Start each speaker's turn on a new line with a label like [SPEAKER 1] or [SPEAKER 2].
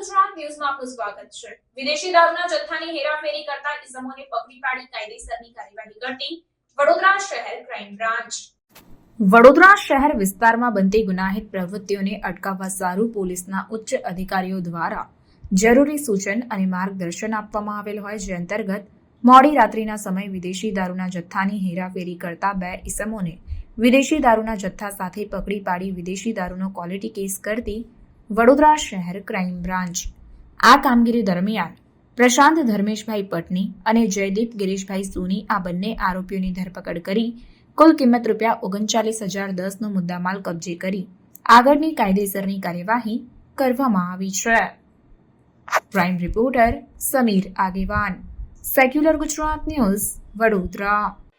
[SPEAKER 1] આપનું સ્વાગત છે. વિદેશી દારૂના જથ્થાની હેરાફેરી કરતા ઇસમોને પકડી પાડી કાયદેસરની કાર્યવાહી કરતી વડોદરા શહેર ક્રાઇમ બ્રાન્ચ. વડોદરા શહેર વિસ્તારમાં બનતી ગુનાહિત પ્રવૃત્તિઓને અટકાવવા સારું પોલીસના ઉચ્ચ અધિકારીઓ દ્વારા જરૂરી સૂચન અને માર્ગદર્શન આપવામાં આવેલ હોય જે અંતર્ગત મોડી રાત્રિના સમય વિદેશી દારૂના જથ્થાની હેરાફેરી કરતા બે ઇસમોને વિદેશી દારૂના જથ્થા સાથે પકડી પાડી વિદેશી દારૂનો ક્વોલિટી કેસ કરતી વડોદરા શહેર ક્રાઇમ બ્રાન્ચ. આ કામગીરી દરમિયાન પ્રશાંત ધર્મેશભાઈ પટની અને જયદીપ ગિરીશભાઈ સોની આ બંને આરોપીઓની ધરપકડ કરી કુલ કિંમત રૂપિયા ઓગણચાલીસ હજાર દસનો મુદ્દામાલ કબજે કરી આગળની કાયદેસરની કાર્યવાહી કરવામાં આવી છે. Crime reporter Samir Agewan. Secular Gujarat news, Vadodara.